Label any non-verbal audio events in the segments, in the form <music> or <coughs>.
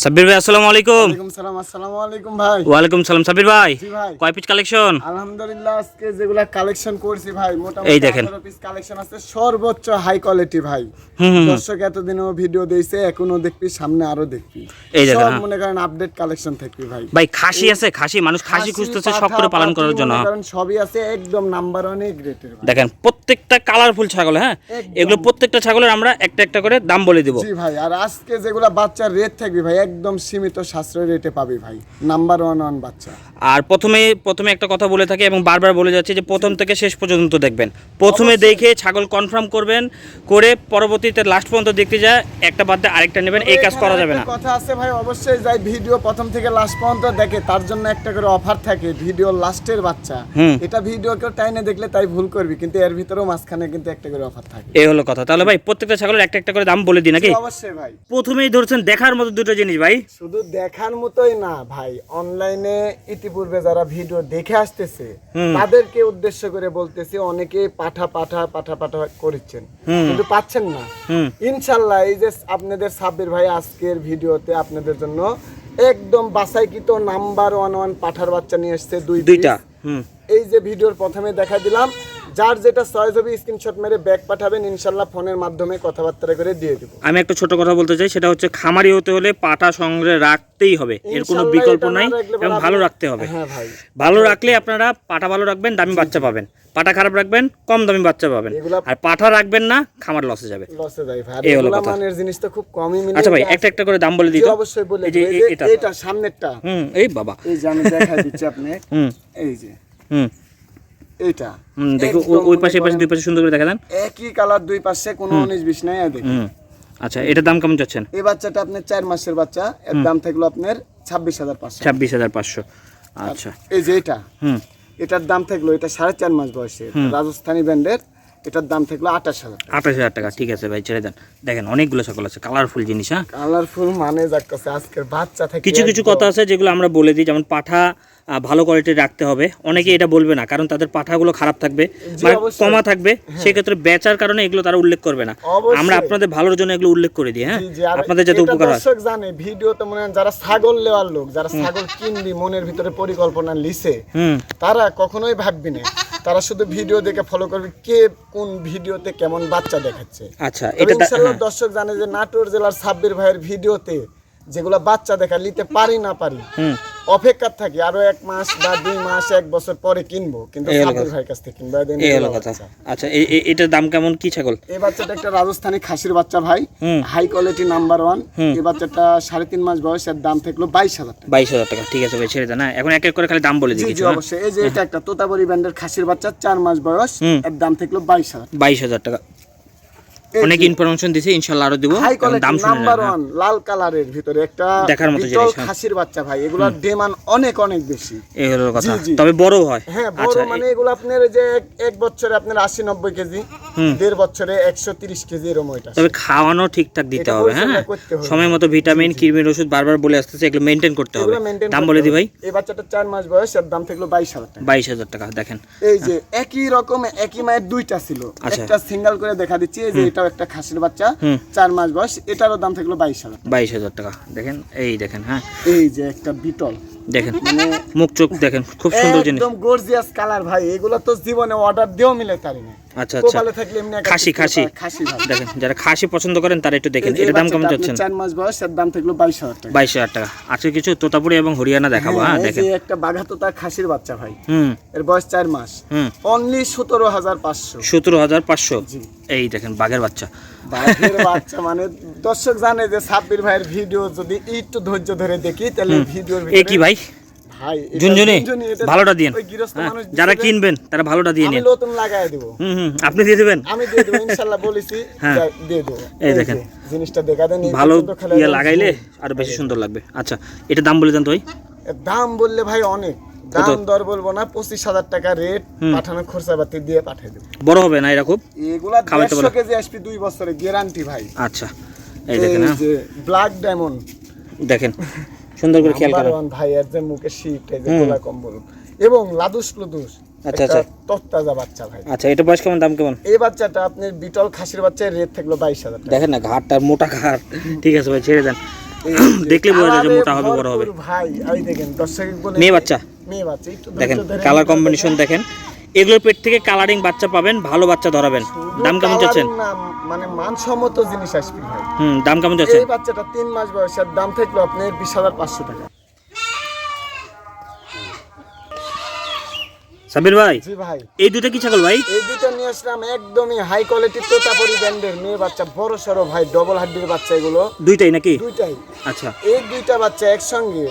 সাব্বির ভাই আসসালামু আলাইকুম। সালাম আসসালামু আলাইকুম ভাই। ওয়ালাইকুম সালাম সাব্বির ভাই। জি ভাই। কয় পিস কালেকশন আলহামদুলিল্লাহ আজকে যেগুলা কালেকশন করছি ভাই মোটামুটি এই দেখেন। পিস কালেকশন আছে সর্বোচ্চ হাই কোয়ালিটি ভাই। দর্শক এতদিনও ভিডিও দিয়েছে এখনও দেখবি সামনে আরও দেখবি। এই দেখেন, সব হ্যাঁ। মনে করেন আপডেট কালেকশন থাকবি ভাই। ভাই খাসি আছে খাসি। মানুষ খাসি খুঁজতেছে পাঠা, করে পালন করার জন্য। হ্যাঁ। সবই আছে একদম নাম্বার ওয়ান গ্রেটের দেখেন প্রত্যেকটা কালারফুল ছাগল হ্যাঁ? এগুলো প্রত্যেকটা ছাগলের আমরা একটা একটা করে দাম বলে দিব। জি ভাই আর আজকে যেগুলা বাচ্চার রেট থাকবে ভাই একদম সীমিত সাশ্রয় রেটে পাবি ভাই। নাম্বার ওয়ান ওয়ান বাচ্চা। আর প্রথমে প্রথমে একটা কথা বলে থাকি এবং বারবার বলে যাচ্ছি যে প্রথম থেকে শেষ পর্যন্ত দেখবেন। প্রথমে দেখে ছাগল কনফার্ম করবেন করে পরবর্তীতে লাস্ট পর্যন্ত দেখতে যায় একটা বাদ দিয়ে আরেকটা নেবেন এই কাজ করা যাবে না। কথা আছে ভাই অবশ্যই যাই ভিডিও প্রথম থেকে লাস্ট পর্যন্ত দেখে তার জন্য একটা করে অফার থাকে ভিডিও লাস্টের বাচ্চা। এটা ভিডিও কেউ টাইনে দেখলে তাই ভুল করবি কিন্তু এর ভিতরেও মাঝখানে কিন্তু একটা করে অফার থাকে। এই হলো কথা। তাহলে ভাই প্রত্যেকটা ছাগলের একটা একটা করে দাম বলে দিই নাকি? অবশ্যই ভাই। প্রথমেই ধরছেন দেখার মতো দুটো জিনিস ভাই। শুধু দেখার মতোই না ভাই অনলাইনে ইতিপূর্বে যারা ভিডিও দেখে আসতেছে তাদেরকে উদ্দেশ্য করে বলতেছি অনেকে পাঠা পাঠা পাঠা পাঠা করেছেন। কিন্তু পাচ্ছেন না। ইনশাল্লাহ এই যে আপনাদের সাব্বির ভাই আজকের ভিডিওতে আপনাদের জন্য একদম বাসাইকৃত নাম্বার ওয়ান ওয়ান পাঠার বাচ্চা নিয়ে এসছে দুই দুইটা। এই যে ভিডিওর প্রথমে দেখা দিলাম যার যেটা চয়েস হবে স্ক্রিনশট মেরে ব্যাক পাঠাবেন ইনশাল্লাহ ফোনের মাধ্যমে কথাবার্তা করে দিয়ে দিব। আমি একটা ছোট কথা বলতে চাই সেটা হচ্ছে খামারি হতে হলে পাটা সংগ্রহে রাখতেই হবে। এর কোনো বিকল্প নাই এবং ভালো রাখতে হবে। হ্যাঁ ভাই। ভালো রাখলে আপনারা পাটা ভালো রাখবেন দামি বাচ্চা পাবেন। পাটা খারাপ রাখবেন কম দামি বাচ্চা পাবেন। আর পাঠা রাখবেন না খামার লসে যাবে। লসে যায় ভাই এই হলো কথা। মানের জিনিস তো খুব কমই মিলে আচ্ছা ভাই একটা একটা করে দাম বলে দিত অবশ্যই বলে এই যে এটা এটা সামনেরটা। হুম এই বাবা। এই যে আমি দেখাই দিচ্ছি আপনি হুম। এই যে। হুম। এইটা। দেখো ওই পাশে পাশে দুই পাশে সুন্দর করে দেখা দেন। একই কালার দুই পাশে কোনো উনিশ বিশ নাই দেখুন। আচ্ছা এটার দাম কেমন চাচ্ছেন? এই বাচ্চাটা আপনার চার মাসের বাচ্চা এর দাম থাকল আপনার ছাব্বিশ হাজার পাঁচশো। ছাব্বিশ হাজার পাঁচশো। আচ্ছা। এই যে এটা। হুম। এটার দাম থাকল এটা সাড়ে চার মাস বয়সে রাজস্থানী ব্র্যান্ডের এটার দাম থাকল আঠাশ হাজার আঠাশ হাজার টাকা ঠিক আছে ভাই ছেড়ে দেন। দেখেন অনেকগুলো ছাগল আছে কালারফুল জিনিস হ্যাঁ? কালারফুল মানে যাক কাছে আজকের বাচ্চা থেকে কিছু কিছু কথা আছে যেগুলো আমরা বলে দিই যেমন পাঠা ভালো কোয়ালিটির রাখতে হবে। অনেকে এটা বলবে না কারণ তাদের পাঠাগুলো খারাপ থাকবে অবশ্যই। কমা থাকবে সেক্ষেত্রে বেচার কারণে এগুলো তারা উল্লেখ করবে না। আমরা আপনাদের ভালোর জন্য এগুলো উল্লেখ করে দিই হ্যাঁ? আপনাদের যাতে উপকার হয়। দর্শক জানে ভিডিও তো মনে হয় যারা ছাগল নেওয়ার লোক যারা ছাগল কিনবি মনের ভিতরে পরিকল্পনা লিসে তারা কখনোই ভাববি না। তারা শুধু ভিডিও দেখে ফলো করবে কে কোন ভিডিওতে কেমন বাচ্চা দেখাচ্ছে আচ্ছা এটা ইনশাআল্লাহ হ্যাঁ। দর্শক জানে যে নাটোর জেলার সাব্বির ভাইয়ের ভিডিওতে যেগুলো বাচ্চা দেখা নিতে পারি না পারি হুম অপেক্ষা থাকি আরও এক মাস বা দুই মাস এক বছর পরে কিনবো কিন্তু। ভাইয়ের কাছ থেকে কিনবো এই হলো কথা আচ্ছা এটার দাম কেমন? কি ছাগল? এই বাচ্চাটা একটা রাজস্থানী খাসির বাচ্চা ভাই। High quality number one. এই বাচ্চাটা সাড়ে তিন মাস বয়স এর দাম থাকল বাইশ হাজার টাকা। বাইশ হাজার টাকা। ঠিক আছে ভাই ছেড়ে দেন। এখন এক এক করে খালি দাম বলে দিই কিছু হ্যাঁ? অবশ্যই। এই যে এটা একটা তোতাবরি ব্যান্ডের খাসির বাচ্চা চার মাস বয়স এর দাম থাকল বাইশ হাজার বাইশ হাজার টাকা। অনেক ইনফরমেশন দিছে ইনশাল্লাহ আরও দিব। দাম শুনে নাম্বার হ্যাঁ। ওয়ান লাল কালারের ভিতরে একটা দেখার মতো জিনিস, হ্যাঁ। খাসির বাচ্চা ভাই এগুলোর ডিমান্ড অনেক অনেক বেশি। এই হলো কথা। তবে বড় হয়। হ্যাঁ বড় আচ্ছা মানে এগুলো আপনার যে এক- বছরে আপনার আশি নব্বই কেজি দেড় বছরে একশো তিরিশ কেজি এরকম ওইটা। তবে খাওয়ানো ঠিকঠাক দিতে হবে হ্যাঁ। সময় মতো ভিটামিন কৃমির ওষুধ বারবার বলে আসতেছে এগুলো মেনটেন করতে হবে। দাম বলে দি ভাই। এই বাচ্চাটা চার মাস বয়স এর দাম থাকল বাইশ হাজার টাকা। বাইশ হাজার টাকা দেখেন। এই যে একই রকম একই মায়ের দুইটা ছিল। আচ্ছা। একটা সিঙ্গেল করে দেখা দিচ্ছি এই যে এটাও একটা খাসির বাচ্চা চার মাস বয়স এটারও দাম থাকল বাইশ হাজার বাইশ হাজার টাকা। দেখেন এই দেখেন হ্যাঁ। এই যে একটা বিটল। দেখেন মুখ চোখ দেখেন খুব সুন্দর জিনিস। একদম গর্জিয়াস কালার ভাই। এগুলো তো জীবনে অর্ডার দিয়েও মিলে তারি না আচ্ছা আচ্ছা। থাকলে এমনি খাসি খাসি। দেখেন যারা খাসি পছন্দ করেন তারা একটু দেখেন এটার দাম কেমন বাচ্চাটা চার মাস বয়স এর দাম থাকল বাইশ হাজার টাকা। বাইশ হাজার টাকা। আজকে কিছু তোতাপুরি এবং হরিয়ানা দেখাবো হ্যাঁ হ্যাঁ, দেখেন। একটা বাঘাতো তার খাসির বাচ্চা ভাই। হুম। এর বয়স চার মাস। হুম। অনলি সতেরো হাজার পাঁচশো। সতেরো হাজার পাঁচশো। এই দেখেন বাঘের বাচ্চা। বাঘের বাচ্চা মানে দর্শক জানে যে সাব্বির ভাইয়ের ভিডিও যদি একটু ধৈর্য ধরে দেখি তাহলে ভিডিওর এ কি ভাই? ঝুনঝুনি ভালোটা দিন হ্যাঁ, যারা কিনবেন তারা ভালোটা দিয়ে নিন। নতুন লাগাই দেবো। হুম হুম আপনি দিয়ে দেবেন? আমি দিয়ে দেবো বলেছি হ্যাঁ। দিয়ে দেবো। এই দেখেন। জিনিসটা দেখা দেন ভালো ইয়ে লাগাইলে। আরও বেশি সুন্দর লাগবে। আচ্ছা এটা দাম বলে দেন তো ভাই। দাম বললে ভাই অনেক। দাম দর বলব না পঁচিশ হাজার টাকা রেট পাঠানো খরচা পাতি দিয়ে পাঠিয়ে দেবো। বড় হবে না এরকম এগুলা দেড়শো কেজি আসবি দুই বছরে গ্যারান্টি ভাই। আচ্ছা এই দেখেন ব্ল্যাক ডায়মন্ড দেখেন। সুন্দর করে খেয়াল নাম্বার করেন ভাই এর যে মুখে শীত এই যে। গোলা কম্বল। এবং লাদুস লুদুস আচ্ছা, আচ্ছা। তত্তাজা বাচ্চা ভাই। আচ্ছা এটা বয়স কেমন দাম কেমন? এই বাচ্চাটা আপনি বিটল খাসির বাচ্চার রেট থাকল বাইশ হাজার টাকা। দেখেন না ঘাটটার মোটা ঘাট। ঠিক আছে ভাই ছেড়ে দেন। <coughs> দেখলে বোঝা যায় যে মোটা হবে, বড় হবে। ভাই এই দেখেন দর্শক মেয়ে বাচ্চা? মেয়ে বাচ্চা দেখেন কালার কম্বিনেশন দেখেন। এগুলোর পেট থেকে কালারিং বাচ্চা পাবেন ভালো বাচ্চা ধরাবেন। দাম কেমন চাচ্ছেন মানে মানসম্মত জিনিস আসবে ভাই। হুম দাম কেমন চাচ্ছেন এই বাচ্চাটা তিন মাস বয়সের দাম থাকল হাজার পাঁচশো টাকা। সাবির ভাই জি ভাই। এই দুটো কি ছাগল ভাই? এই দুটো নিয়ে আসলাম একদমই হাই কোয়ালিটির তোতাপুরি ব্র্যান্ডের মেয়ে বাচ্চা বড় সড়ো ভাই ডবল হাড্ডির বাচ্চা এগুলো। দুইটাই নাকি? দুইটাই। আচ্ছা। এই দুইটা বাচ্চা একসঙ্গে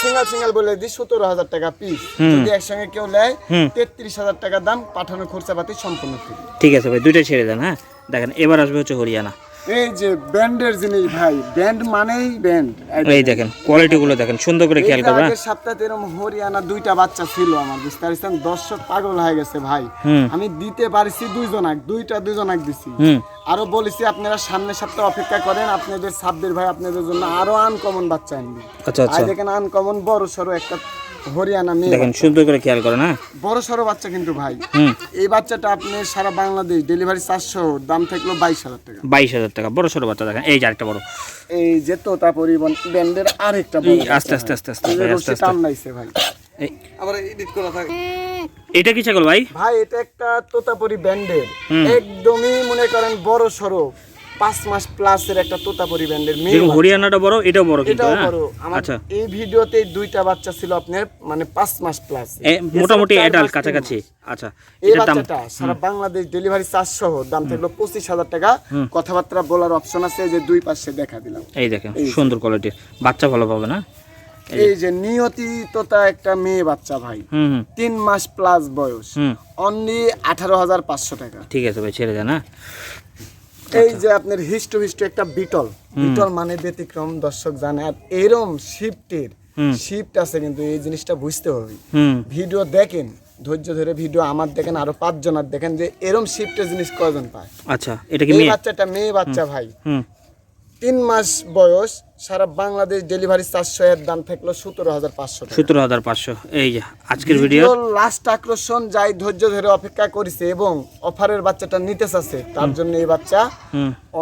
সিঙ্গেল সিঙ্গেল বলে দিই সতেরো হাজার টাকা পিস যদি একসঙ্গে কেউ নেয় তেত্রিশ হাজার টাকা দাম পাঠানো খরচা পাতি সম্পূর্ণ ঠিক আছে ভাই দুইটাই ছেড়ে দেন হ্যাঁ? দেখেন এবার আসবে হচ্ছে হরিয়ানা। এই যে ব্র্যান্ডের জিনিস ভাই ব্র্যান্ড মানেই ব্র্যান্ড এই দেখেন কোয়ালিটি গুলো দেখেন সুন্দর করে খেয়াল করবেন হ্যাঁ? আগের সপ্তাহে এরকম হরিয়ানা দুইটা বাচ্চা ছিল আমার বুঝতে পারছেন? দর্শক পাগল হয়ে গেছে ভাই। আমি দিতে পারছি দুইজনাক দুইটা দুইজনাক দিছি। আরও বলেছি আপনারা সামনের সপ্তাহে অপেক্ষা করেন আপনাদের সাব্বির ভাই আপনাদের জন্য আরও আনকমন বাচ্চা আনবে। আচ্ছা আচ্ছা। দেখেন আনকমন বড় সড়ো একটা হরিয়ানা মেয়ে দেখেন সুন্দর করে খেয়াল করেন হ্যাঁ? বড় সড়ো বাচ্চা কিন্তু ভাই। এই বাচ্চাটা আপনি সারা বাংলাদেশ ডেলিভারি চারশো দাম থাকল বাইশ হাজার টাকা। বাইশ হাজার টাকা বড় ছোট বাচ্চা দেখেন এই যে আরেকটা বড়। এই যে ব্যান্ডের আরেকটা আস্তে আস্তে আস্তে আস্তে ভাই, আস্তে আস্তে। টান নাইছে ভাই আবার এডিট করা থাকে। এটা কি ছাগল ভাই? ভাই এটা একটা তোতাপুরি ব্যান্ডের। একদমই মনে করেন বড় সড়ো। পাঁচ মাস প্লাসের একটা তোতাপুরি ব্যান্ডের মেয়ে হরিয়ানাটা বড় এটাও বড় কিন্তু এটাও হ্যাঁ? বড়। আমার আচ্ছা। এই ভিডিওতে দুইটা বাচ্চা ছিল আপনার মানে পাঁচ মাস প্লাস মোটামুটি অ্যাডাল্ট কাছাকাছি। আচ্ছা এই বাচ্চাটা সারা বাংলাদেশ ডেলিভারি চার্জ সহ দাম থাকল পঁচিশ হাজার টাকা। কথাবার্তা বলার অপশন আছে যে দুই পাশে দেখা দিলাম। এই দেখেন সুন্দর কোয়ালিটির বাচ্চা ভালো পাবে না? এই যে নিয়তি তোতা একটা মেয়ে বাচ্চা ভাই। তিন মাস প্লাস বয়স। অনলি আঠারো হাজার পাঁচশো টাকা। ঠিক আছে ভাই ছেড়ে দেন হ্যাঁ? এই যে আপনার হিস্টো হিস্টো একটা বিটল বিটল মানে ব্যতিক্রম দর্শক জানে। আর এরম শিফটের শিফট আছে কিন্তু এই জিনিসটা বুঝতে হবে। ভিডিও দেখেন ধৈর্য ধরে ভিডিও আমার দেখেন আরও পাঁচ জনের দেখেন যে এরম শিফটের জিনিস কয়জন পায়। আচ্ছা এটা কি মেয়ে? বাচ্চাটা মেয়ে বাচ্চা ভাই। তিন মাস বয়স সারা বাংলাদেশ ডেলিভারি চারশো এর দাম থাকল সতেরো হাজার পাঁচশো সতেরো হাজার পাঁচশো। এই যে আজকের ভিডিও লাস্ট আকর্ষণ যাই ধৈর্য ধরে অপেক্ষা করেছে এবং অফারের বাচ্চাটা নিতে চাচ্ছে তার জন্য এই বাচ্চা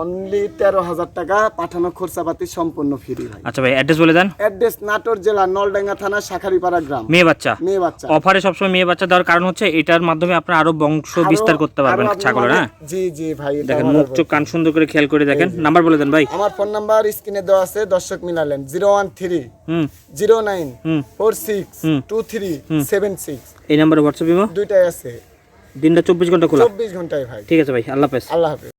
অনলি তেরো হাজার টাকা পাঠানো খরচাপাতি সম্পূর্ণ ফ্রি ভাই। আচ্ছা ভাই অ্যাড্রেস বলে দেন। অ্যাড্রেস নাটোর জেলা নলডাঙ্গা থানা শাখারিপাড়া গ্রাম। মেয়ে বাচ্চা? মেয়ে বাচ্চা। অফারে সবসময় মেয়ে বাচ্চা দেওয়ার কারণ হচ্ছে এটার মাধ্যমে আপনার আরও বংশ বিস্তার করতে পারবেন ছাগলের হ্যাঁ? জি জি ভাই দেখেন মুখ চোখ কান সুন্দর করে খেয়াল করে দেখেন। নাম্বার বলে দেন ভাই। আমার ফোন নাম্বার স্ক্রিনে দেওয়া আছে দর্শক মিলালেন। Zero one three zero nine four six two three seven six. এই নাম্বারে হোয়াটসঅ্যাপ দুইটাই আছে। দিনটা চব্বিশ ঘণ্টা খোলা। চব্বিশ ঘন্টায় ভাই। ঠিক আছে ভাই আল্লাহ হাফেজ। আল্লাহ হাফেজ।